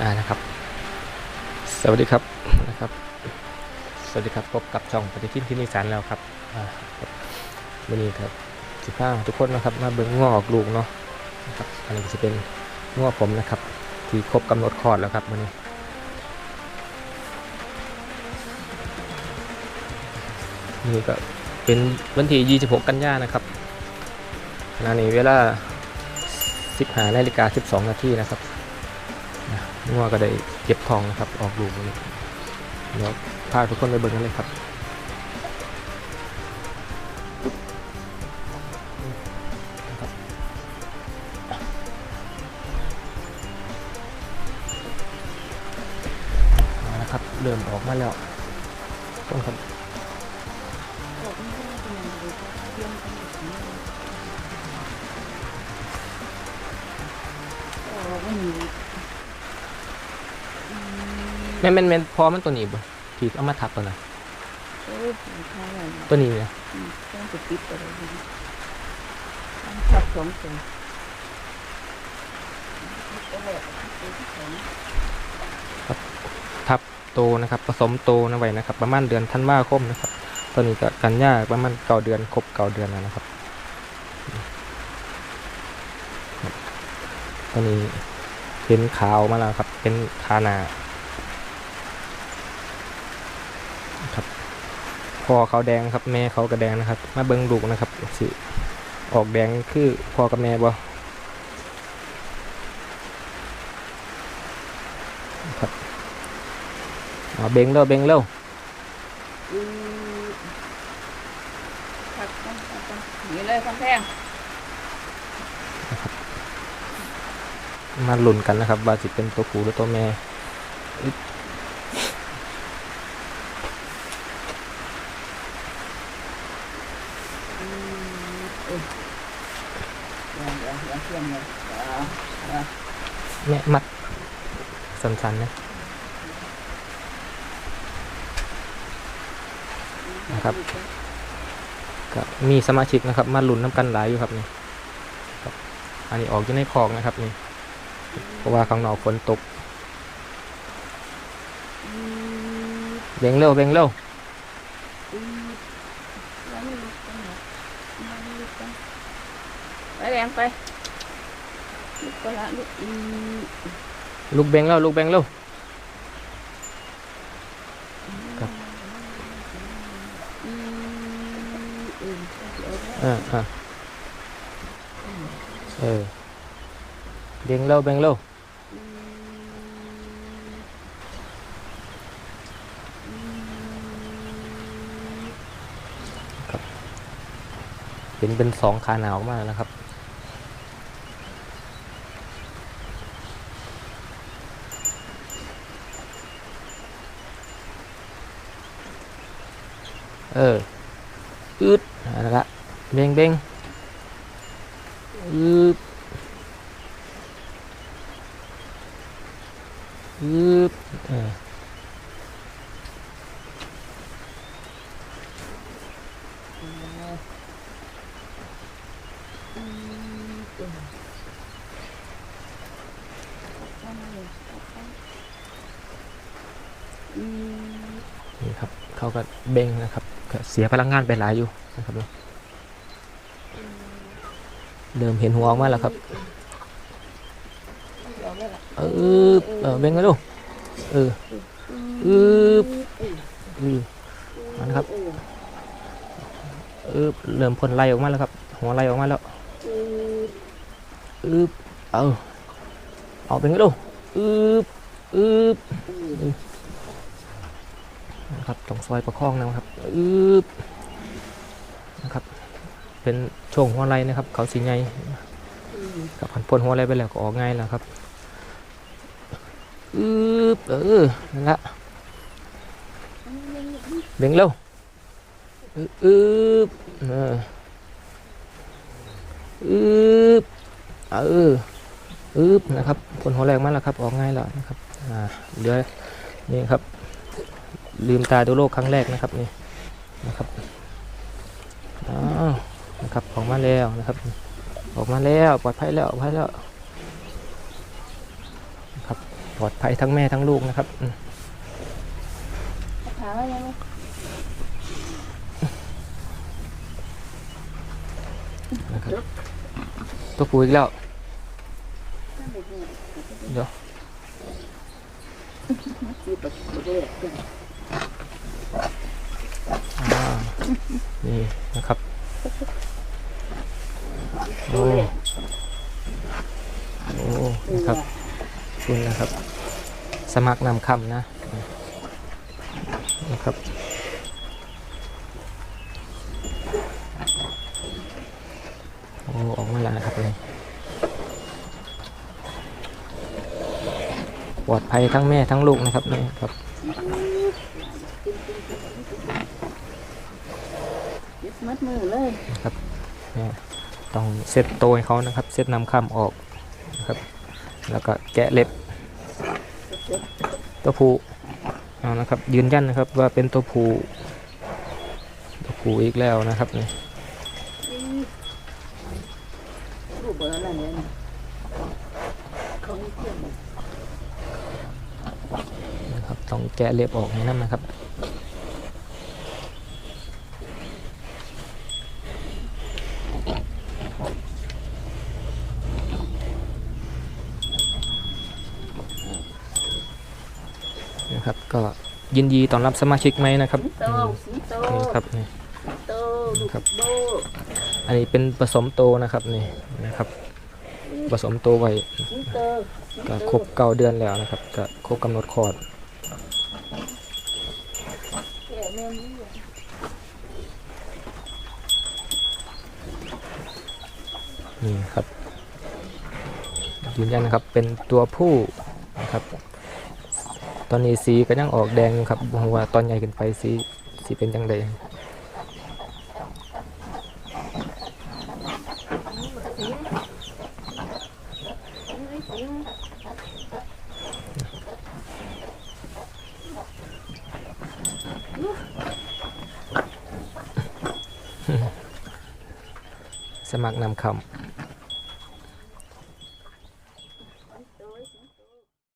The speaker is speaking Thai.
อ่านะครับ สวัสดีครับนะครับ สวัสดีครับพบกับช่องปฏิทินที่นิสานแล้วครับอ่าวันนี้ครับสิบ้าทุกคนนะครับมาเบิ่งงอออกลูกเนาะนะครับอันนี้จะเป็นงอผมนะครับ ที่ครบกำหนดคลอดแล้วครับวันนี้นี่ก็เป็นวันที่26 กันยานนะครับขณะนี้เวลา15นาฬิกา12นาทีนะครับ นะงัวก็ได้เก็บทองนะครับ ออกลูกวันนี้เดี๋ยวพาทุกคนไปเบิ่งกันเลยครับเอาละครับเริ่มออกมาแล้วต้นครับ แม่นแม่นแม่นพอมันตัวนี้บ่ที่เอามาทับตัวน่ะตัวนี้เนี่ยต้องจะปิดอะไรดีต้องทับสองตัวทับโตนะครับผสมโตนะไว้นะครับ ประมาณเดือนธันวาคมนะครับตัวนี้ก็กันยาประมาณเก้าเดือนครบเก้าเดือนแล้วนะครับตัวนี้เป็นขาวมาแล้วครับ เป็นคานาครับพ่ อเขาแดงครับ แม่เขาก็แดงนะครับ มาเบิ้งลูกนะครับสิออกแดงคือพ่อกับแม่บ่ครับเอาเบงเร็วเบงเร็วอือทับต้องทับต้องนี่เลยคำแพงมาลุ้นกันนะครับว่าสิเป็นตัวผู้หรือตัวแม่ อือ เออเดี๋ยวเดี๋ยวเดี๋ยวเทียมเลยเดี๋ยวเดี๋ยวแม่มัดสันๆนะนะครับก็มีสมาชิกนะครับ มาหลุนน้ำกันหลายอยู่ครับนี่อันนี้ออกอยู่ในคลองนะครับนี่เพราะว่าข้างนอกฝนตกเบ่งเร็วเบ่งเร็ว อือแล้วไม่ลุกกันเหรอไม่ลุกกันไปแร งไปลุกก็ละลุกอือลูกเบงเร็วลูกเบงเร็วครับอือเออเดี๋ยวอ่าอ่าเออเบงเร็วเบงเร็วเป็นเป็นสองขาหนาวมากนะครับ เอออืดนั่นละเบ่งเบ่งอืบอืบเออนี่ครับเขาก็เบ่งนะครับ เสียพลังงานไปหลายอยู่นะครับเริ่มเห็นหัวออกมาแล้วครับ เออเออเบงกันดูเออเอืบอือนะครับเออเริ่มพ่นไล่ออกมาแล้วครับ หัวไล่ออกมาแล้วอืบเอาเอาเบงกันดูอืบอืบ นะครับต้องซอยประคองนะครับอืบนะครับ เป็นช่วงหัวไล่นะครับ เขาสีไงกับพันพ่นหัวไล่ไปแล้วก็ออกง่ายแล้วครับอืบเออนั่นละเบ่งเร็วอืบอืบเอออืบเอออืบนะครับผลหัวแรงมากแล้วครับ ออกง่ายแล้วนะครับ อ่าเดี๋ยวนี่ครับ ลืมตาดูโลกครั้งแรกนะครับนี่นะครับอ้าวนะครับออกมาแล้วนะครับ ออกมาแล้วปลอดภัยแล้วปลอดภัยแล้วนะครับปลอดภัยทั้งแม่ทั้งลูกนะครับอืมถามว่ายังไงนะครับตัวปูอีกแล้วเดี๋ยวคื อ่านี่นะครับโอ้โอ้นะครับคุณนะครับ สมัครนำคำนะนะครับโอ้ออกมาแล้วนะครับเลยปลอดภัยทั้งแม่ทั้งลูกนะครับนี่ครับ ยึด มัดมือเลยเนี่ยต้องเซ็ตโตวให้เขานะครับ เซ็ตนำคำออกนะครับ แล้วก็แกะเล็บ ตัวผู้เอานะครับ ยืนยันนะครับว่าเป็นตัวผู้ตัวผู้อีกแล้วนะครับนี่รูปเบอร์อะไรเนี่ยเขาไม่เที่ยงนะครับต้องแกะเล็บออกให้นั่นนะครับ นะครับ ก็ยินดีต้อนรับสมาชิกไหมนะครับสิงโตอืมสิงโตนี่ครับนี่สิงโตลูกครับโบอันนี้เป็นผสมโตนะครับนี่นะครับ ผสมโตไว้สิงโตสิงก็โตครบเก้าเดือนแล้วนะครับก็ครบกำหนดคลอดแก่แม่นี่อะนี่ครับยืนยันนะครับเป็นตัวผู้นะครับ ตอนนี้สีก็ยังออกแดงครับว่าตอนใหญ่ขึ้นไปสีสีเป็นยังไงสิงสิงสมัครนำคำ